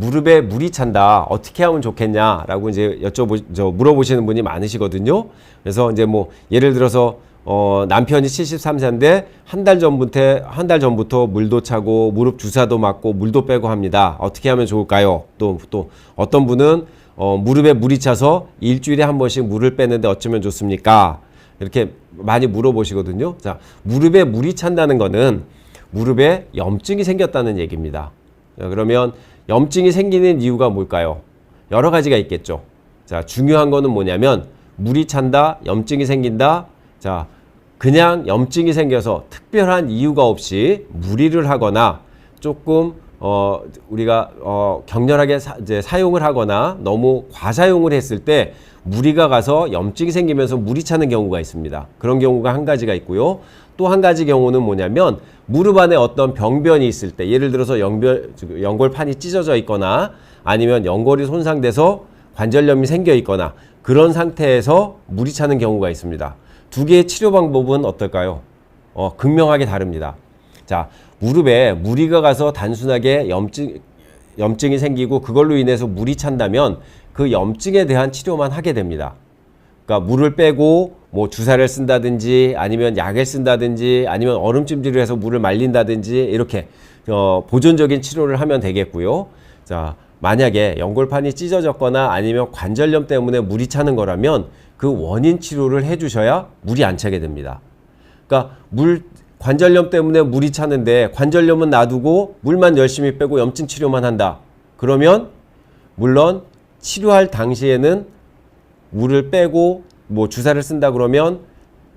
무릎에 물이 찬다. 어떻게 하면 좋겠냐라고 이제 여쭤보 저 물어보시는 분이 많으시거든요. 그래서 이제 뭐 예를 들어서 어 남편이 73세인데 한 달 전부터 한 달 전부터 물도 차고 무릎 주사도 맞고 물도 빼고 합니다. 어떻게 하면 좋을까요? 또또 어떤 분은 어 무릎에 물이 차서 일주일에 한 번씩 물을 빼는데 어쩌면 좋습니까? 이렇게 많이 물어보시거든요. 자, 무릎에 물이 찬다는 거는 무릎에 염증이 생겼다는 얘기입니다. 자, 그러면 염증이 생기는 이유가 뭘까요? 여러 가지가 있겠죠. 자, 중요한 거는 뭐냐면 물이 찬다, 염증이 생긴다. 자, 그냥 염증이 생겨서 특별한 이유가 없이 무리를 하거나 조금 어 우리가 어 격렬하게 사, 이제 사용을 하거나 너무 과사용을 했을 때 무리가 가서 염증이 생기면서 물이 차는 경우가 있습니다. 그런 경우가 한 가지가 있고요. 또 한 가지 경우는 뭐냐면 무릎 안에 어떤 병변이 있을 때 예를 들어서 연결 연골판이 찢어져 있거나 아니면 연골이 손상돼서 관절염이 생겨 있거나 그런 상태에서 물이 차는 경우가 있습니다. 두 개의 치료 방법은 어떨까요? 어, 극명하게 다릅니다. 자, 무릎에 무리가 가서 단순하게 염증, 염증이 생기고 그걸로 인해서 물이 찬다면 그 염증에 대한 치료만 하게 됩니다. 그러니까 물을 빼고 뭐 주사를 쓴다든지 아니면 약을 쓴다든지 아니면 얼음찜질을 해서 물을 말린다든지 이렇게 어, 보존적인 치료를 하면 되겠고요. 자, 만약에 연골판이 찢어졌거나 아니면 관절염 때문에 물이 차는 거라면 그 원인 치료를 해주셔야 물이 안 차게 됩니다. 그러니까 물 관절염 때문에 물이 차는데 관절염은 놔두고 물만 열심히 빼고 염증 치료만 한다. 그러면 물론 치료할 당시에는 물을 빼고 뭐 주사를 쓴다 그러면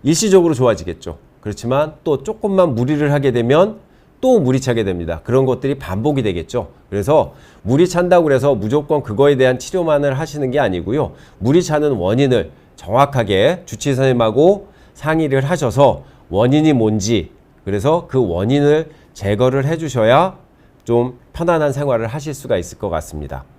일시적으로 좋아지겠죠. 그렇지만 또 조금만 무리를 하게 되면 또 물이 차게 됩니다. 그런 것들이 반복이 되겠죠. 그래서 물이 찬다고 그래서 무조건 그거에 대한 치료만을 하시는 게 아니고요. 물이 차는 원인을 정확하게 주치 의 선생님하고 상의를 하셔서 원인이 뭔지 그래서 그 원인을 제거를 해 주셔야 좀 편안한 생활을 하실 수가 있을 것 같습니다.